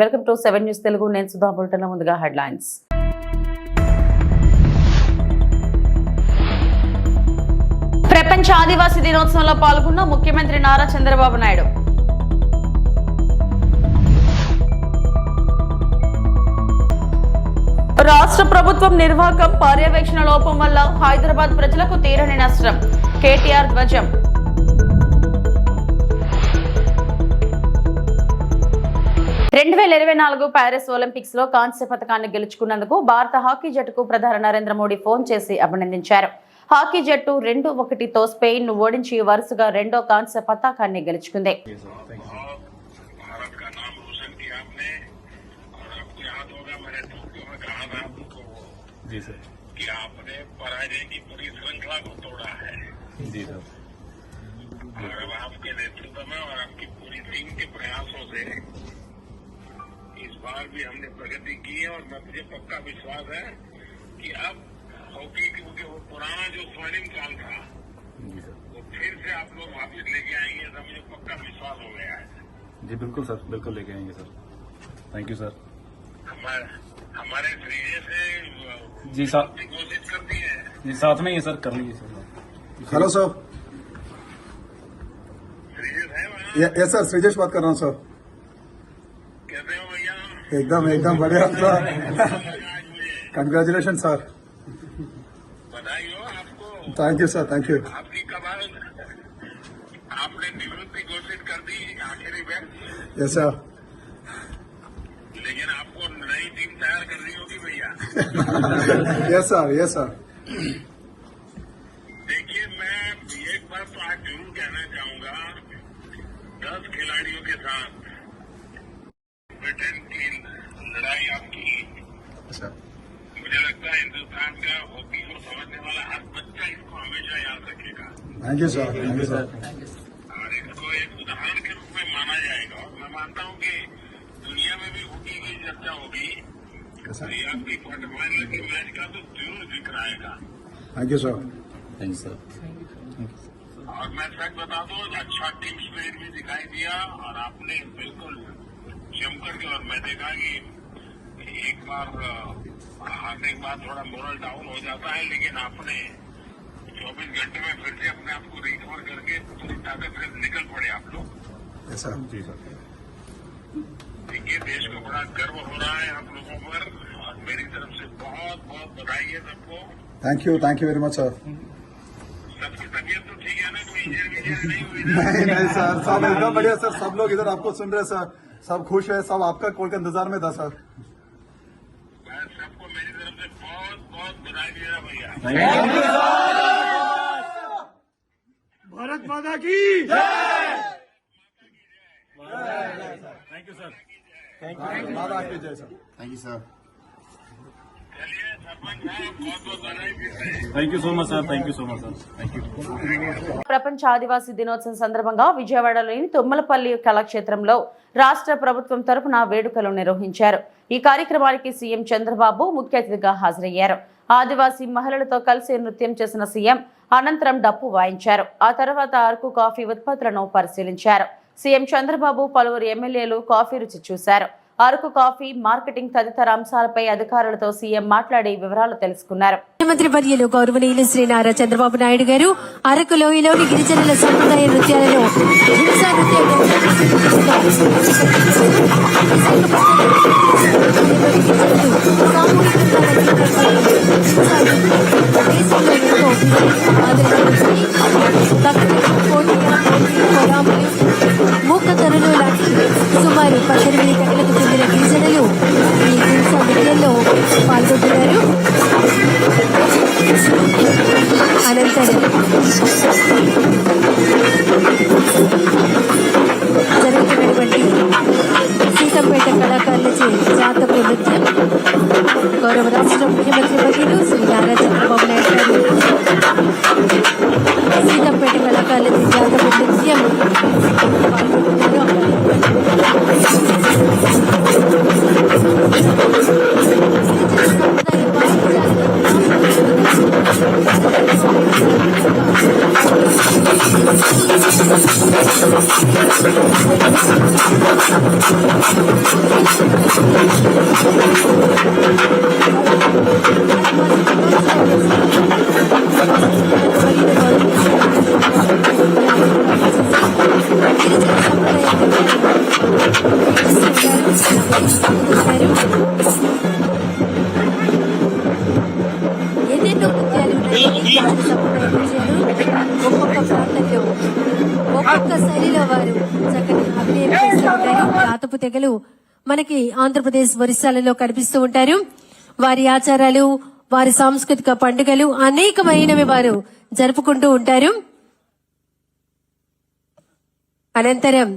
Welcome to seven news Telugu. నేను సుధా బుల్టన్ ముందుగా headlines. ప్రపంచ ఆదివాసీ దినోత్సవంలో పాల్గొన్న ముఖ్యమంత్రి నారా చంద్రబాబు నాయుడు. రాష్ట్ర ప్రభుత్వం నిర్వాహకం పర్యవేక్షణ లోపం వల్ల హైదరాబాద్ ప్రజలకు తీరని నష్టం. కేటీఆర్ ధ్వజం. రెండు వేల ఇరవై నాలుగు ప్యారిస్ ఒలింపిక్స్ లో కాంస్య పథకాన్ని గెలుచుకున్నందుకు భారత హాకీ జట్టుకు ప్రధాని నరేంద్ర మోడీ ఫోన్ చేసి అభినందించారు హాకీ జట్టు రెండు ఒకటితో స్పెయిన్ ను ఓడించి వరుసగా రెండో కాంస్య పతాకాన్ని గెలుచుకుంది भारत का नाम रोशन किया आपने और आपको याद होगा मैंने टोक्यो में कहा था आपको जी सर कि आपने पराजय की पूरी श्रृंखला को तोड़ा है जी सर और अब आपके नेतृत्व में और आपकी पूरी टीम के प्रयासों से इस बार भी हमने प्रगति की है और मुझे पक्का विश्वास है कि अब हॉकी क्योंकि वो पुराना जो स्वर्णिम काल था जी सर। वो फिर से आप लोग वापिस लेके आएँगे ऐसा मुझे पक्का विश्वास हो गया है। जी बिल्कुल सर बिल्कुल लेके आएँगे सर। थैंक यू सर हमारे हमारे से जी सर घोषित कर दी है। जी साथ में ही है सर कर लीजिए सर। हेलो सर है ये- यस सर श्रीजेश बात कर रहा हूँ सर एकदम एकदम बढ़िया sir. Congratulation sir thank you sir thank you आपकी कमाल आपने निवृत्ति घोषित कर दी आखिरी व्यक्त यस सर लेकिन आपको नई टीम तैयार करनी होगी भैया। यस सर यस सर देखिए मैं एक बात तो आज ज़रूर कहना चाहूँगा दस खिलाड़ियों के साथ ब्रिटेन की लड़ाई आपकी मुझे लगता है हिंदुस्तान का हॉकी को समझने वाला हर बच्चा इसको हमेशा याद रखेगा thank you sir thank you sir और इसको एक उदाहरण के रूप में माना जाएगा। और मैं मानता हूँ कि दुनिया में भी हॉकी की चर्चा होगी। आपकी क्वार्टर फाइनल के मैच का तो ज़रूर ज़िक्र आएगा। Thank you sir thank you sir और मैं सच बता दूँ अच्छा टीम स्पिरिट भी दिखाई दिया और आपने बिल्कुल जमकर के और मैं देखा कि एक बार हारने के बाद थोड़ा मोरल डाउन हो जाता है लेकिन आपने 24 घंटे में फिर से अपने आप को रिकवर करके पूरी ताकत से निकल पड़े आप लोग। सर जी सर देखिए देश को बड़ा गर्व हो रहा है आप लोगों पर और मेरी तरफ़ से बहुत बहुत बधाई है सबको। Thank you thank you very much sir सबकी तबीयत तो ठीक है ना? कोई नहीं नहीं नहीं सर सब एकदम बढ़िया सर सब लोग इधर आपको सुन रहे हैं सर सब खुश है सब आपका कॉल के इंतज़ार में था सर सबको मेरी तरफ़ से बहुत बहुत बधाई दे रहा भैया। భారత్ మాతాకి ప్రపంచ ఆదివాసీ దినోత్సవం సందర్భంగా విజయవాడలోని తుమ్మలపల్లి కళాక్షేత్రంలో రాష్ట్ర ప్రభుత్వం తరపున వేడుకలు నిర్వహించారు. ఈ కార్యక్రమానికి సీఎం చంద్రబాబు ముఖ్య అతిథిగా హాజరయ్యారు. ఆదివాసీ మహిళలతో కలిసి నృత్యం చేసిన సీఎం అనంతరం డప్పు వాయించారు. ఆ తర్వాత అరకు కాఫీ ఉత్పత్తులను పరిశీలించారు. సీఎం చంద్రబాబు పలువురు ఎమ్మెల్యేలు కాఫీ రుచి చూశారు. అరకు కాఫీ మార్కెటింగ్ తదితర అంశాలపై అధికారులతో సీఎం మాట్లాడి వివరాలు తెలుసుకున్నారు. ముఖ్యమంత్రి పర్యలు గౌరవనీయులు శ్రీ నారా చంద్రబాబు నాయుడు గారు అరకు లోయలోని గిరిజనుల సంప్రదాయ నృత్యాలలో హింసా నృత్యం Thank you. ఆంధ్రప్రదేశ్ ఒరిస్సాలలో కనిపిస్తూ ఉంటారు. వారి ఆచారాలు వారి సాంస్కృతిక పండుగలు అనేకమైనవి వారు జరుపుకుంటూ ఉంటారు. అనంతరం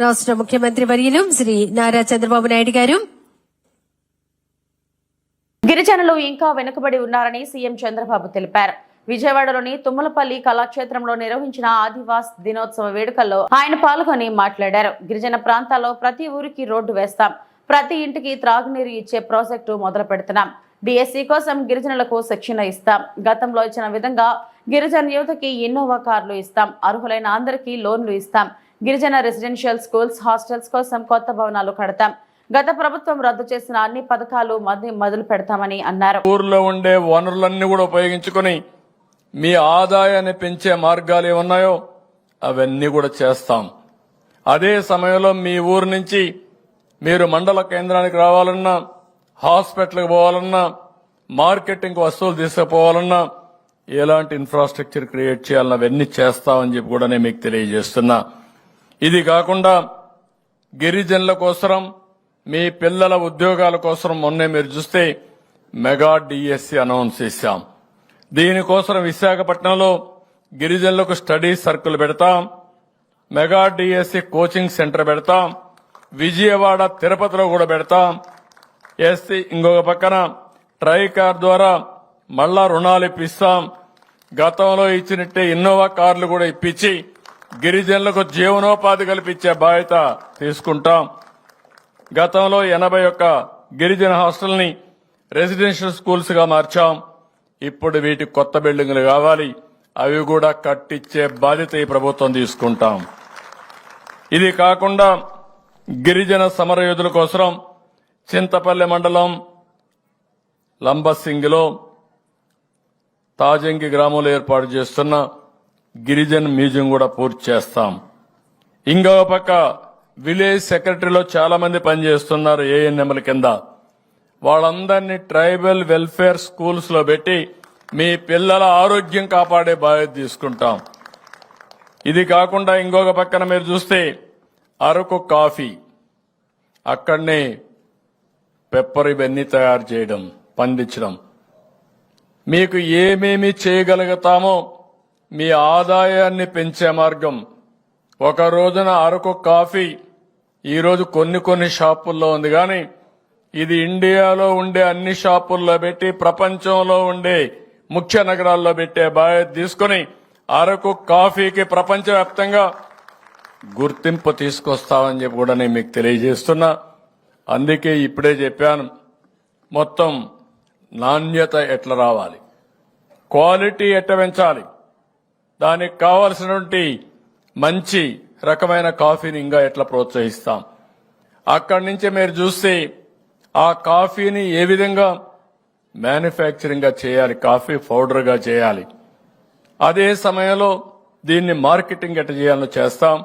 రాష్ట్ర ముఖ్యమంత్రి వర్యులు శ్రీ నారా చంద్రబాబు నాయుడు గారు. గిరిజనులు ఇంకా వెనుకబడి ఉన్నారని సీఎం చంద్రబాబు తెలిపారు. విజయవాడలోని తుమ్మలపల్లి కళాక్షేత్రంలో నిర్వహించిన ఆదివాస్ దినోత్సవ వేడుకల్లో ఆయన పాల్గొని మాట్లాడారు. గిరిజన ప్రాంతాల్లో ప్రతి ఊరికి రోడ్డు వేస్తాం. ప్రతి ఇంటికి త్రాగునీరు ఇచ్చే ప్రాజెక్టు మొదలు పెడుతున్నాం. డిఎస్సీ కోసం గిరిజనులకు శిక్షణ ఇస్తాం. గతంలో ఇచ్చిన విధంగా గిరిజన యువతకి ఇన్నోవా కార్లు ఇస్తాం. అర్హులైన అందరికీ లోన్లు ఇస్తాం. గిరిజన రెసిడెన్షియల్ స్కూల్స్ హాస్టల్స్ కోసం కొత్త భవనాలు కడతాం. గత ప్రభుత్వం రద్దు చేసిన అన్ని పథకాలు మొదలు పెడతామని అన్నారు. ఊర్లో ఉండే వనరులన్నీ కూడా ఉపయోగించుకుని మీ ఆదాయాన్ని పెంచే మార్గాలు ఏమున్నాయో అవన్నీ కూడా చేస్తాం. అదే సమయంలో మీ ఊరు నుంచి మీరు మండల కేంద్రానికి రావాలన్నా హాస్పిటల్కి పోవాలన్నా మార్కెటింగ్ వస్తువులు తీసుకుపోవాలన్నా ఎలాంటి ఇన్ఫ్రాస్ట్రక్చర్ క్రియేట్ చేయాలన్నా అవన్నీ చేస్తామని చెప్పి కూడా నేను మీకు తెలియజేస్తున్నా. ఇది కాకుండా గిరిజనుల కోసరం మీ పిల్లల ఉద్యోగాల కోసం మొన్నే మీరు చూస్తే మెగా డిఎస్సి అనౌన్స్ చేశాం. దీనికోసం విశాఖపట్నంలో గిరిజనులకు స్టడీ సర్కిల్ పెడతాం. మెగా డిఎస్సి కోచింగ్ సెంటర్ పెడతాం. విజయవాడ తిరుపతిలో కూడా పెడతాం. ఎస్సీ ఇంకొక పక్కన ట్రైకార్ ద్వారా మళ్ళా రుణాలు ఇప్పిస్తాం. గతంలో ఇచ్చినట్టే ఇన్నోవా కార్లు కూడా ఇప్పించి గిరిజనులకు జీవనోపాధి కల్పించే బాధ్యత తీసుకుంటాం. గతంలో ఎనభై ఒక్క గిరిజన హాస్టల్ని రెసిడెన్షియల్ స్కూల్స్గా మార్చాం. ఇప్పుడు వీటికి కొత్త బిల్డింగ్లు కావాలి. అవి కూడా కట్టించే బాధ్యత ఈ ప్రభుత్వం తీసుకుంటాం. ఇది కాకుండా గిరిజన సమరయోధుల కోసం చింతపల్లి మండలం లంబసింగిలో తాజంగి గ్రామంలో ఏర్పాటు చేస్తున్న గిరిజన్ మ్యూజియం కూడా పూర్తి చేస్తాం. ఇంకో పక్క విలేజ్ సెక్రటరీలో చాలా మంది పనిచేస్తున్నారు ఏఎన్ఎంల కింద. వాళ్ళందరినీ ట్రైబల్ వెల్ఫేర్ స్కూల్స్లో పెట్టి మీ పిల్లల ఆరోగ్యం కాపాడే బాధ్యత తీసుకుంటాం. ఇది కాకుండా ఇంకొక పక్కన మీరు చూస్తే అరకు కాఫీ. అక్కడనే పెప్పర్ ఇవన్నీ తయారు చేయడం పండించడం. మీకు ఏమేమి చేయగలుగుతామో మీ ఆదాయాన్ని పెంచే మార్గం. ఒక రోజున అరకు కాఫీ ఈరోజు కొన్ని కొన్ని షాపుల్లో ఉంది కానీ ఇది ఇండియాలో ఉండే అన్ని షాపుల్లో పెట్టి ప్రపంచంలో ఉండే ముఖ్య నగరాల్లో పెట్టే బాధ్యత తీసుకుని అరకు కాఫీకి ప్రపంచవ్యాప్తంగా గుర్తింపు తీసుకొస్తామని చెప్పి కూడా నేను మీకు తెలియజేస్తున్నా. అందుకే ఇప్పుడే చెప్పాను మొత్తం నాణ్యత ఎట్లా రావాలి? క్వాలిటీ ఎట్ట పెంచాలి? దానికి కావలసినటువంటి మంచి రకమైన కాఫీని ఇంకా ఎట్లా ప్రోత్సహిస్తాం? అక్కడి నుంచి మీరు చూస్తే ఆ కాఫీని ఏ విధంగా మ్యానుఫ్యాక్చరింగ్గా చేయాలి? కాఫీ పౌడర్గా చేయాలి. అదే సమయంలో దీన్ని మార్కెటింగ్ ఎట్ట చేయాలో చేస్తాం.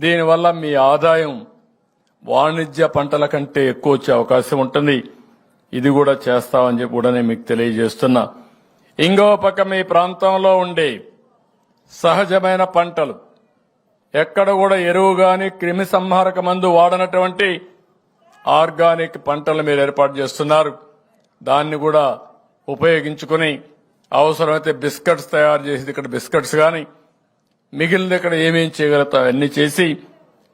దీనివల్ల మీ ఆదాయం వాణిజ్య పంటల కంటే ఎక్కువ వచ్చే అవకాశం ఉంటుంది. ఇది కూడా చేస్తామని చెప్పి కూడా నేను మీకు తెలియజేస్తున్నా. ఇంకో పక్క మీ ప్రాంతంలో ఉండే సహజమైన పంటలు. ఎక్కడ కూడా ఎరువు గాని క్రిమి సంహారక మందు వాడనటువంటి ఆర్గానిక్ పంటలు మీరు ఏర్పాటు చేస్తున్నారు. దాన్ని కూడా ఉపయోగించుకుని అవసరమైతే బిస్కెట్స్ తయారు చేసి ఇక్కడ బిస్కెట్స్ కానీ మిగిలిన ఇక్కడ ఏమేం చేయగలుగుతాం అన్ని చేసి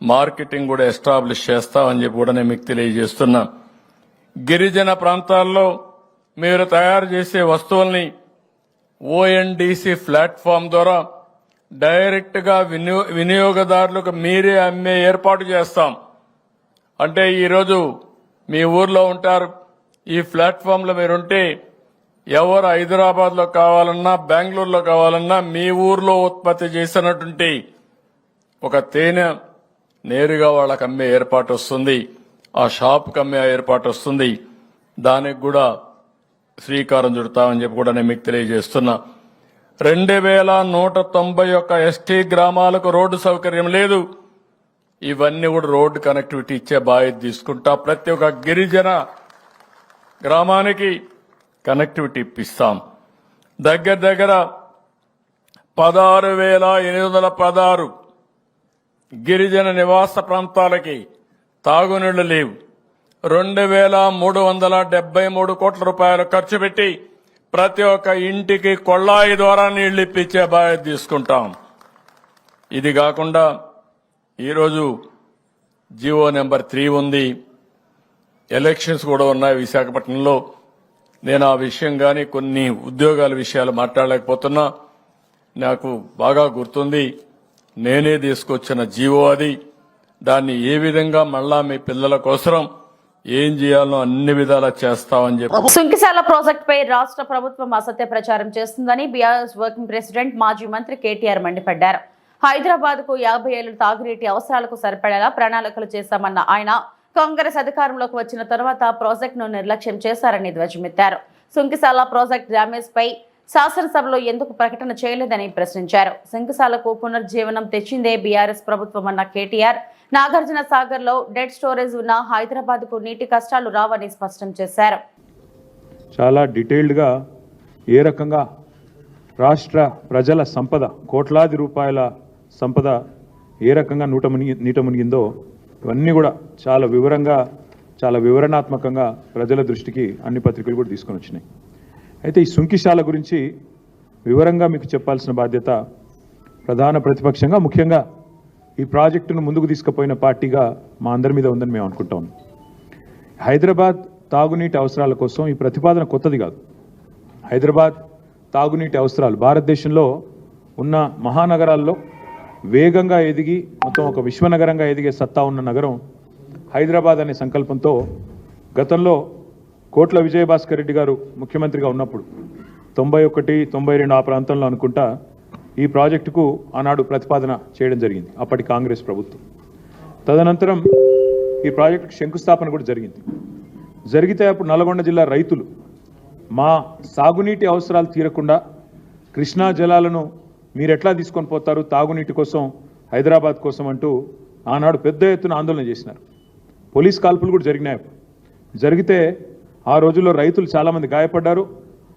మార్కెటింగ్ కూడా ఎస్టాబ్లిష్ చేస్తామని చెప్పి కూడా నేను మీకు తెలియజేస్తున్నా. గిరిజన ప్రాంతాల్లో మీరు తయారు చేసే వస్తువుల్ని ఓఎన్డీసీ ప్లాట్ఫామ్ ద్వారా డైరెక్ట్గా వినియోగదారులకు మీరే అమ్మే ఏర్పాటు చేస్తాం. అంటే ఈరోజు మీ ఊర్లో ఉంటారు. ఈ ప్లాట్ఫామ్లో మీరుంటే ఎవరు హైదరాబాద్లో కావాలన్నా బెంగళూరులో కావాలన్నా మీ ఊర్లో ఉత్పత్తి చేసినటువంటి ఒక తేనె నేరుగా వాళ్ళకి అమ్మే ఏర్పాటు వస్తుంది. ఆ షాప్కి అమ్మే ఏర్పాటు వస్తుంది. దానికి కూడా శ్రీకారం చుడతామని చెప్పి కూడా నేను మీకు తెలియజేస్తున్నా. రెండు వేల నూట తొంభై ఒక్క ఎస్టీ గ్రామాలకు రోడ్డు సౌకర్యం లేదు. ఇవన్నీ కూడా రోడ్డు కనెక్టివిటీ ఇచ్చే బాధ్యత తీసుకుంటా ప్రతి ఒక్క గిరిజన గ్రామానికి కనెక్టివిటీ ఇప్పిస్తాం. దగ్గర దగ్గర పదహారు వేల ఎనిమిది వందల పదహారు గిరిజన నివాస ప్రాంతాలకి తాగునీళ్ళు లేవు. రెండు వేల మూడు వందల డెబ్బై మూడు కోట్ల రూపాయలు ఖర్చు పెట్టి ప్రతి ఒక్క ఇంటికి కొళ్ళాయి ద్వారా నీళ్ళు ఇప్పించే బాధ్యత తీసుకుంటాం. ఇది కాకుండా ఈరోజు జియో నెంబర్ త్రీ ఉంది. ఎలక్షన్స్ కూడా ఉన్నాయి విశాఖపట్నంలో. నేను ఆ విషయం కానీ కొన్ని ఉద్యోగాల విషయాలు మాట్లాడలేకపోతున్నా. నాకు బాగా గుర్తుంది. నేనే తీసుకొచ్చిన జీవో అది. దాన్ని ఏ విధంగా మళ్ళా మీ పిల్లల కోసం ఏం చేయాలో అన్ని విధాలా చేస్తామని చెప్పి. సుంకిశాల ప్రాజెక్ట్ పై రాష్ట్ర ప్రభుత్వం అసత్య ప్రచారం చేస్తుందని బీఆర్ఎస్ వర్కింగ్ ప్రెసిడెంట్ మాజీ మంత్రి కేటీఆర్ మండిపడ్డారు. హైదరాబాద్కు యాభై ఏళ్ళు తాగునీటి అవసరాలకు సరిపడేలా ప్రణాళికలు చేశామన్న ఆయన కాంగ్రెస్ అధికారంలోకి వచ్చిన తర్వాత ప్రాజెక్టును నిర్లక్ష్యం చేశారని ధ్వజమెత్తారు. సుంకిశాల ప్రాజెక్ట్ డ్యామేజ్ పై శాసనసభలో ఎందుకు ప్రకటన చేయలేదని ప్రశ్నించారు. శంకుశాలకు పునర్జీవనం తెచ్చిందే బీఆర్ఎస్ ప్రభుత్వం అన్న కేటీఆర్. నాగార్జున సాగర్లో డెడ్ స్టోరేజ్ ఉన్న హైదరాబాద్కు నీటి కష్టాలు రావని స్పష్టం చేశారు. చాలా డీటెయిల్డ్గా ఏ రకంగా రాష్ట్ర ప్రజల సంపద కోట్లాది రూపాయల సంపద ఏ రకంగా నూట మునిగి నీట మునిగిందో ఇవన్నీ కూడా చాలా వివరంగా చాలా వివరణాత్మకంగా ప్రజల దృష్టికి అన్ని పత్రికలు కూడా తీసుకొని వచ్చినాయి. అయితే ఈ సుంకిశాల గురించి వివరంగా మీకు చెప్పాల్సిన బాధ్యత ప్రధాన ప్రతిపక్షంగా ముఖ్యంగా ఈ ప్రాజెక్టును ముందుకు తీసుకుపోయిన పార్టీగా మా అందరి మీద ఉందని మేము అనుకుంటాం హైదరాబాద్ తాగునీటి అవసరాల కోసం ఈ ప్రతిపాదన కొత్తది కాదు. హైదరాబాద్ తాగునీటి అవసరాలు భారతదేశంలో ఉన్న మహానగరాల్లో వేగంగా ఎదిగి మొత్తం ఒక విశ్వనగరంగా ఎదిగే సత్తా ఉన్న నగరం హైదరాబాద్ అనే సంకల్పంతో గతంలో కోట్ల విజయభాస్కర్ రెడ్డి గారు ముఖ్యమంత్రిగా ఉన్నప్పుడు తొంభై ఒకటి తొంభై రెండు ఆ ప్రాంతంలో అనుకుంటా ఈ ప్రాజెక్టుకు ఆనాడు ప్రతిపాదన చేయడం జరిగింది అప్పటి కాంగ్రెస్ ప్రభుత్వం. తదనంతరం ఈ ప్రాజెక్టుకు శంకుస్థాపన కూడా జరిగింది. జరిగితే అప్పుడు నల్గొండ జిల్లా రైతులు మా సాగునీటి అవసరాలు తీరకుండా కృష్ణా జలాలను మీరు ఎట్లా తీసుకొని పోతారు? తాగునీటి కోసం హైదరాబాద్ కోసం అంటూ ఆనాడు పెద్ద ఎత్తున ఆందోళన చేసినారు. పోలీస్ కాల్పులు కూడా జరిగినాయి. జరిగితే ఆ రోజుల్లో రైతులు చాలామంది గాయపడ్డారు.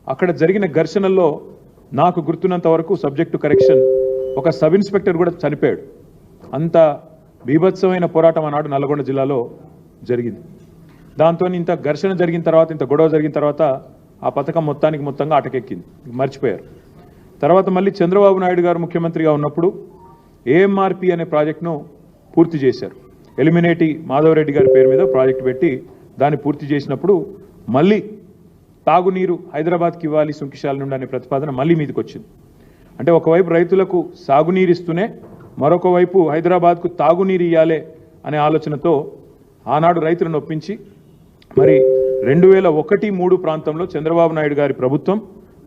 అక్కడ జరిగిన ఘర్షణల్లో నాకు గుర్తున్నంత వరకు సబ్జెక్టు కరెక్షన్ ఒక సబ్ ఇన్స్పెక్టర్ కూడా చనిపోయాడు. అంత బీభత్సమైన పోరాటం ఆనాడు నల్గొండ జిల్లాలో జరిగింది. దాంతో ఇంత ఘర్షణ జరిగిన తర్వాత ఇంత గొడవ జరిగిన తర్వాత ఆ పథకం మొత్తానికి మొత్తంగా అటకెక్కింది మర్చిపోయారు. తర్వాత మళ్ళీ చంద్రబాబు నాయుడు గారు ముఖ్యమంత్రిగా ఉన్నప్పుడు ఏఎంఆర్పి అనే ప్రాజెక్టును పూర్తి చేశారు. ఎలిమినేటి మాధవరెడ్డి గారి పేరు మీద ప్రాజెక్టు పెట్టి దాన్ని పూర్తి చేసినప్పుడు మళ్ళీ తాగునీరు హైదరాబాద్కి ఇవ్వాలి సుంకిశాల నుండి అనే ప్రతిపాదన మళ్ళీ మీదకి వచ్చింది అంటే ఒకవైపు రైతులకు సాగునీరు ఇస్తూనే మరొక వైపు హైదరాబాద్కు తాగునీరు ఇవ్వాలి అనే ఆలోచనతో ఆనాడు రైతులను ఒప్పించి మరి రెండు వేల ఒకటి మూడు ప్రాంతంలో చంద్రబాబు నాయుడు గారి ప్రభుత్వం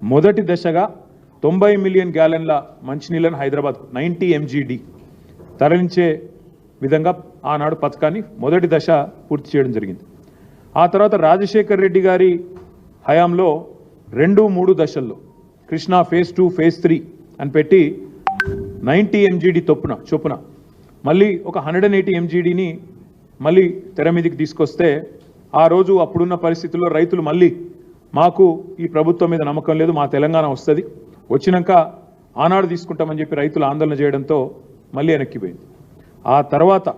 మొదటి దశగా తొంభై మిలియన్ గ్యాలన్ల మంచినీళ్ళను హైదరాబాద్ నైంటీ ఎంజీడి తరలించే విధంగా ఆనాడు పథకాన్ని మొదటి దశ పూర్తి చేయడం జరిగింది. ఆ తర్వాత రాజశేఖర్ రెడ్డి గారి హయాంలో రెండు మూడు దశల్లో Krishna phase two phase three అని పెట్టి నైంటీ ఎంజీడీ తొప్పున చొప్పున మళ్ళీ ఒక హండ్రెడ్ అండ్ ఎయిటీ ఎంజీడీని మళ్ళీ తెర మీదకి తీసుకొస్తే ఆ రోజు అప్పుడున్న పరిస్థితుల్లో రైతులు మళ్ళీ మాకు ఈ ప్రభుత్వం మీద నమ్మకం లేదు మా తెలంగాణ వస్తుంది. వచ్చినాక ఆనాడు తీసుకుంటామని చెప్పి రైతులు ఆందోళన చేయడంతో మళ్ళీ వెనక్కిపోయింది. ఆ తర్వాత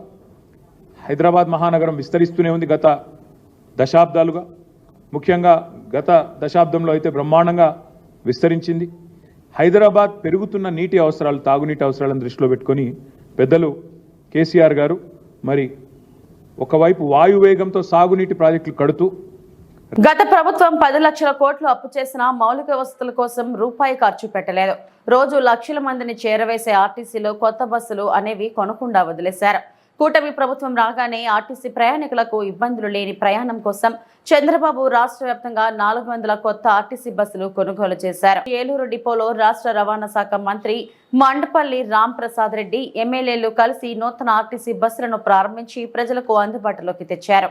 హైదరాబాద్ మహానగరం విస్తరిస్తూనే ఉంది గత దశాబ్దాలుగా. ముఖ్యంగా గత దశాబ్దంలో అయితే బ్రహ్మాండంగా విస్తరించింది. హైదరాబాద్ పెరుగుతున్న నీటి అవసరాలు తాగునీటి అవసరాలను దృష్టిలో పెట్టుకొని పెద్దలు కేసీఆర్ గారు మరి ఒకవైపు వాయువేగంతో సాగునీటి ప్రాజెక్టులు కడుతూ గత ప్రభుత్వం పది లక్షల కోట్లు అప్పు చేసిన మౌలిక వసతుల కోసం రూపాయి ఖర్చు పెట్టలేదు. రోజు లక్షల మందిని చేరవేసే ఆర్టీసీలో కొత్త బస్సులు అనేవి కొనకుండా వదిలేశారు. కూటమి ప్రభుత్వం రాగానే ఆర్టీసీ ప్రయాణికులకు ఇబ్బందులు లేని ప్రయాణం కోసం చంద్రబాబు రాష్ట్ర వ్యాప్తంగా నాలుగు వందల కొత్త ఆర్టీసీ బస్సులు కొనుగోలు చేశారు. ఏలూరు డిపోలో రాష్ట్ర రవాణా శాఖ మంత్రి మండపల్లి రామ్ ప్రసాద్ రెడ్డి ఎమ్మెల్యేలు కలిసి నూతన ఆర్టీసీ బస్సులను ప్రారంభించి ప్రజలకు అందుబాటులోకి తెచ్చారు.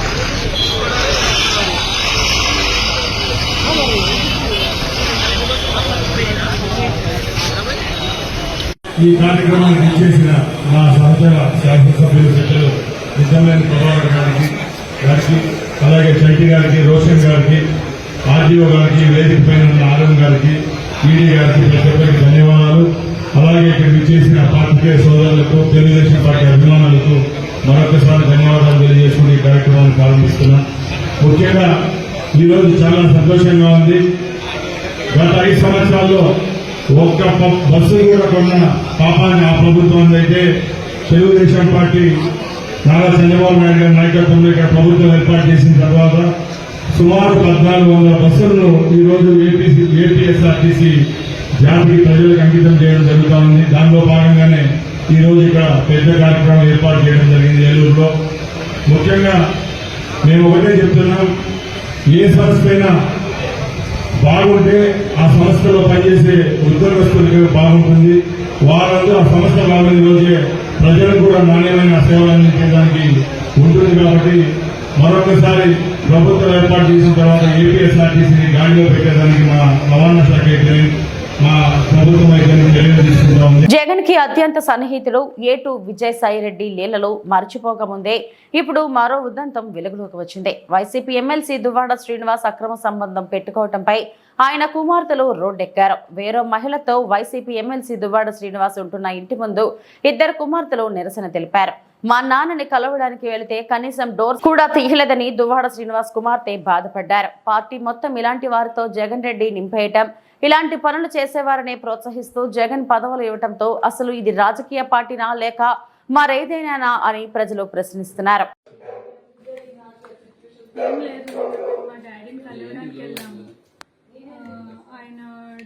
ఈ కార్యక్రమానికి ఇచ్చేసిన మా సహచర శాసనసభ్యులు పెద్దలు నిజమైన ప్రభాకర్ గారికి గారికి అలాగే చైతి గారికి రోషన్ గారికి ఆర్డీఓ గారికి వేదిక పైన ఉన్న ఆరం గారికి ఈడీ గారికి ప్రతి ధన్యవాదాలు. అలాగే ఇక్కడికి చేసిన పార్టీ సోదరులకు తెలుగుదేశం పార్టీ అభిమానులకు మరొకసారి ధన్యవాదాలు తెలియజేసుకుని ఈ కార్యక్రమాన్ని ప్రారంభిస్తున్నాం. ముఖ్యంగా ఈ రోజు చాలా సంతోషంగా ఉంది. గత ఐదు సంవత్సరాల్లో ఒక్క బస్సు కూడా కొన్న పాపాన్ని ఆ ప్రభుత్వం అయితే తెలుగుదేశం పార్టీ నారా చంద్రబాబు నాయుడు గారి నాయకత్వంలో ఇక్కడ ప్రభుత్వం ఏర్పాటు చేసిన తర్వాత సుమారు పద్నాలుగు వందల బస్సులను ఈ రోజు ఏపీసీ ఏపీఎస్ఆర్టీసీ జాతికి ప్రజలకు అంకితం చేయడం జరుగుతూ ఉంది. దానిలో భాగంగానే ఈ రోజు ఇక్కడ పెద్ద కార్యక్రమం ఏర్పాటు చేయడం జరిగింది ఏలూరులో. ముఖ్యంగా మేము ఒకటే చెప్తున్నాం ఏ సంస్థ అయినా బాగుంటే ఆ సంస్థలో పనిచేసే ఉద్యోగస్తులకి బాగుంటుంది. వారందరూ ఆ సంస్థ బాగుంది రోజే ప్రజలకు కూడా నాణ్యమైన సేవలు అందించడానికి ఉంటుంది కాబట్టి మరొకసారి ప్రభుత్వం ఏర్పాటు చేసిన తర్వాత ఏపీఎస్ఆర్టీసీని గాడిలో పెట్టేదానికి మా రవాణా శాఖ జగన్కి అత్యంత సన్నిహితుడు ఏటు విజయసాయిరెడ్డి లీలలో మర్చిపోకముందే ఇప్పుడు మరో ఉదంతం వెలుగులోకి వచ్చింది. వైసీపీ ఎమ్మెల్సీ దువ్వాడ శ్రీనివాస్ అక్రమ సంబంధం పెట్టుకోవడంపై ఆయన కుమార్తెలు రోడ్డెక్కారు. వేరో మహిళతో వైసీపీ ఎమ్మెల్సీ దువ్వాడ శ్రీనివాస్ ఉంటున్న ఇంటి ముందు ఇద్దరు కుమార్తెలు నిరసన తెలిపారు. మా నాన్నని కలవడానికి వెళితే కనీసం డోర్ కూడా తీయలేదని దువ్వాడ శ్రీనివాస్ కుమార్తె బాధపడ్డారు. పార్టీ మొత్తం ఇలాంటి వారితో జగన్ రెడ్డి నింపేయటం ఇలాంటి పనులు చేసేవారనే ప్రోత్సహిస్తూ జగన్ పదవులు ఇవ్వటంతో అసలు ఇది రాజకీయ పార్టీనా లేక మరేదైనా అని ప్రజలు ప్రశ్నిస్తున్నారు ఏం లేదు మా డాడీని కలవడానికి వెళ్ళాము ఆ, ఆయన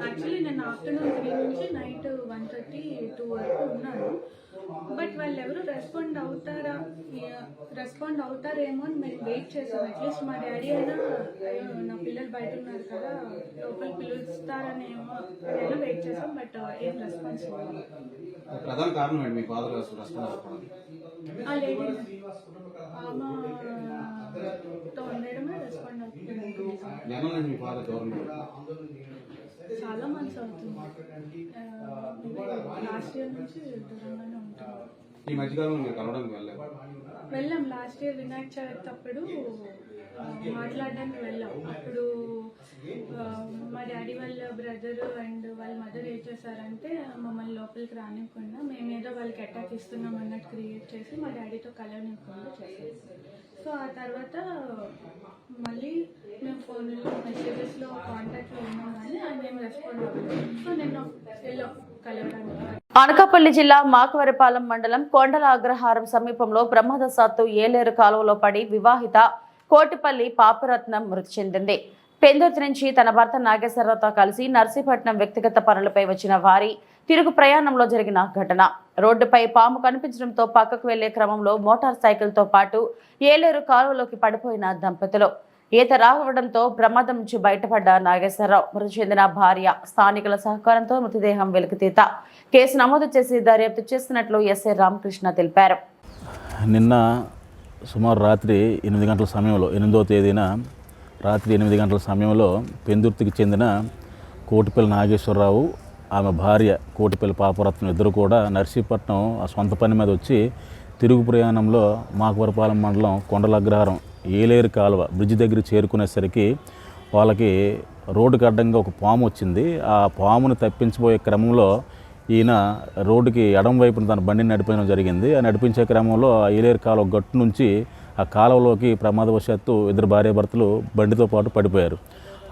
యాక్చువల్లీ నేను ఆఫ్టర్నూన్ త్రీ నుంచి నైట్ వన్ థర్టీ టూ వరకు ఉన్నాను. బట్ వాళ్ళు ఎవరు రెస్పాండ్ అవుతారా రెస్పాండ్ అవుతారేమో అని మేము వెయిట్ చేసాం. అట్లీస్ట్ మా డాడీ అయినా "అయ్యో, నా పిల్లలు బయట ఉన్నారు కదా లోపల పిలుస్తారనేమో అయినా వెయిట్ చేసాం. బట్ ఏం రెస్పాన్స్ ప్రధాన కారణం ఏంటి? మీ ఫాదర్ ఆ లేడీ ఆమెతో ఉండడమే రెస్పాండ్ అవుతుంది. మీ ఫాదర్ దూరం చాలా మంత్స్ అవుతుంది. లాస్ట్ ఇయర్ నుంచి దూరంగానే ఈ మధ్యకాలంలో మీరు కలవడానికి వెళ్ళలేదు వెళ్ళాం లాస్ట్ ఇయర్ వినాయక చవితి అప్పుడు మాట్లాడడానికి వెళ్ళాం. అప్పుడు మా డాడీ వాళ్ళ బ్రదర్ అండ్ వాళ్ళ మదర్ చేశారంటే మమ్మల్ని లోపలికి రానివ్వకుండా మేమేదో వాళ్ళకి అటాక్ ఇస్తున్నాం అన్నట్టు క్రియేట్ చేసి మా డాడీతో కలవనివ్వకుండా చేశారు సో ఆ తర్వాత మళ్ళీ మేము ఫోన్లో మెసేజెస్లో కాంటాక్ట్లో ఉన్నాం కానీ ఆయన ఏం రెస్పాండ్ అవ్వలేదు. సో నేను వెళ్ళాం కలవడానికి అనకాపల్లి జిల్లా మాకవరపాలెం మండలం కొండల అగ్రహారం సమీపంలో ప్రమాదశాత్తు ఏలేరు కాలువలో పడి వివాహిత కోటిపల్లి పాపరత్నం మృతి చెందింది. పెందుర్తి నుంచి తన భర్త నాగేశ్వరరావుతో కలిసి నర్సీపట్నం వ్యక్తిగత పనులపై వచ్చిన వారి తిరుగు ప్రయాణంలో జరిగిన ఘటన. రోడ్డుపై పాము కనిపించడంతో పక్కకు వెళ్ళే క్రమంలో మోటార్ సైకిల్తో పాటు ఏలేరు కాలువలోకి పడిపోయిన దంపతులు. ఈత రావడంతో ప్రమాదం నుంచి బయటపడ్డ నాగేశ్వరరావు మృతి చెందిన భార్య స్థానికుల సహకారంతో మృతదేహం వెలికితీత. కేసు నమోదు చేసి దర్యాప్తు చేస్తున్నట్లు ఎస్ఐ రామకృష్ణ తెలిపారు. నిన్న సుమారు రాత్రి ఎనిమిది గంటల సమయంలో ఎనిమిదో తేదీన రాత్రి ఎనిమిది గంటల సమయంలో పెందుర్తికి చెందిన కోటిపల్లి నాగేశ్వరరావు ఆమె భార్య కోటిపల్లి పాపరత్నం ఇద్దరు కూడా నర్సీపట్నం ఆ సొంత పని మీద వచ్చి తిరుగు ప్రయాణంలో మాకవరపాలెం మండలం కొండలగ్రహారం ఏలేరు కాలువ బ్రిడ్జ్ దగ్గర చేరుకునేసరికి వాళ్ళకి రోడ్డుకి అడ్డంగా ఒక పాము వచ్చింది. ఆ పాముని తప్పించబోయే క్రమంలో ఈయన రోడ్డుకి ఎడం వైపున తన బండిని నడిపించడం జరిగింది. ఆ నడిపించే క్రమంలో ఏలేరు కాలువ గట్టు నుంచి ఆ కాలువలోకి ప్రమాదవశాత్తు ఇద్దరు భార్యాభర్తలు బండితో పాటు పడిపోయారు.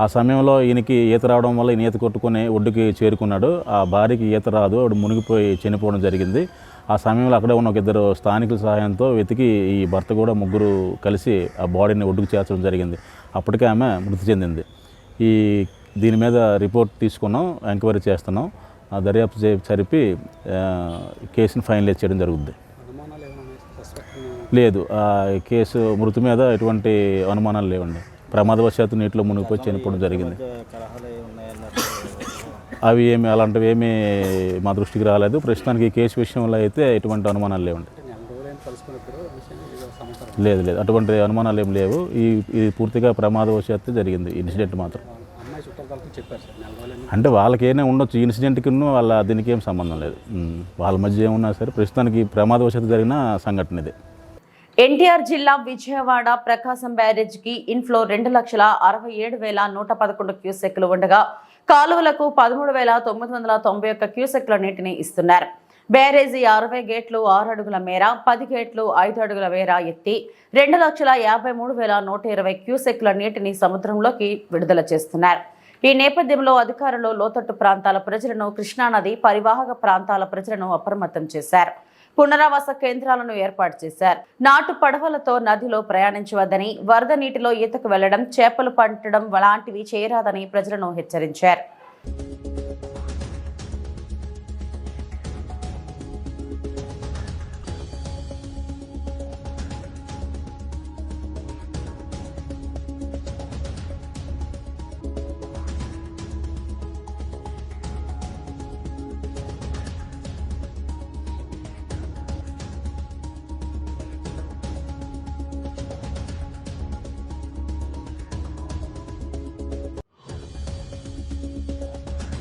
ఆ సమయంలో ఈయనకి ఈత రావడం వల్ల ఈయన ఈత కొట్టుకొని ఒడ్డుకి చేరుకున్నాడు. ఆ భార్యకి ఈత రాదు ఆవిడ మునిగిపోయి చనిపోవడం జరిగింది. ఆ సమయంలో అక్కడే ఉన్న ఒక ఇద్దరు స్థానికుల సహాయంతో వెతికి ఈ భర్త కూడా ముగ్గురు కలిసి ఆ బాడీని ఒడ్డుకు చేర్చడం జరిగింది. అప్పటికే ఆమె మృతి చెందింది. ఈ దీని మీద రిపోర్ట్ తీసుకున్నాం ఎంక్వైరీ చేస్తున్నాం. ఆ దర్యాప్తు చే జరిపి ఆ, కేసుని ఫైనలైజ్ చేయడం జరుగుద్ది. లేదు. ఆ కేసు మృతి మీద ఎటువంటి అనుమానాలు లేవండి. ప్రమాదవశాత్తు నీటిలో మునిగిపోయి చనిపోవడం జరిగింది. అవి ఏమి అలాంటివి ఏమీ మా దృష్టికి రాలేదు. ప్రస్తుతానికి ఈ కేసు విషయంలో అయితే ఎటువంటి అనుమానాలు లేవండి. లేదు లేదు. అటువంటి అనుమానాలు ఏం లేవు. ఈ ఇది పూర్తిగా ప్రమాదవశాత్తు జరిగింది. ఇన్సిడెంట్ మాత్రం. అంటే వాళ్ళకి ఏమైనా ఉండొచ్చు ఇన్సిడెంట్కి వాళ్ళ దీనికి ఏం సంబంధం లేదు. వాళ్ళ మధ్య ఏమున్నా సరే ప్రస్తుతానికి ప్రమాదవశాత్తు జరిగిన సంఘటన ఇది. ఎన్టీఆర్ జిల్లా విజయవాడ ప్రకాశం బ్యారేజ్కి ఇన్ఫ్లో రెండు లక్షల అరవై ఏడు వేల నూట పదకొండు క్యూసెక్లు ఉండగా కాలువలకు పదమూడు వేల తొమ్మిది వందల తొంభై ఒక్క క్యూసెక్ల నీటిని ఇస్తున్నారు. బ్యారేజీ అరవై గేట్లు ఆరు అడుగుల మేర పది గేట్లు ఐదు అడుగుల మేర ఎత్తి రెండు లక్షల యాభై మూడు వేల నూట ఇరవై క్యూసెక్ల నీటిని సముద్రంలోకి విడుదల చేస్తున్నారు. ఈ నేపథ్యంలో అధికారులు లోతట్టు ప్రాంతాల ప్రజలను కృష్ణానది పరివాహక ప్రాంతాల ప్రజలను అప్రమత్తం చేశారు. పునరావాస కేంద్రాలను ఏర్పాటు చేశారు. నాటు పడవలతో నదిలో ప్రయాణించవద్దని వరద నీటిలో ఈతకు వెళ్ళడం చేపలు పట్టడం లాంటివి చేయరాదని ప్రజలను హెచ్చరించారు.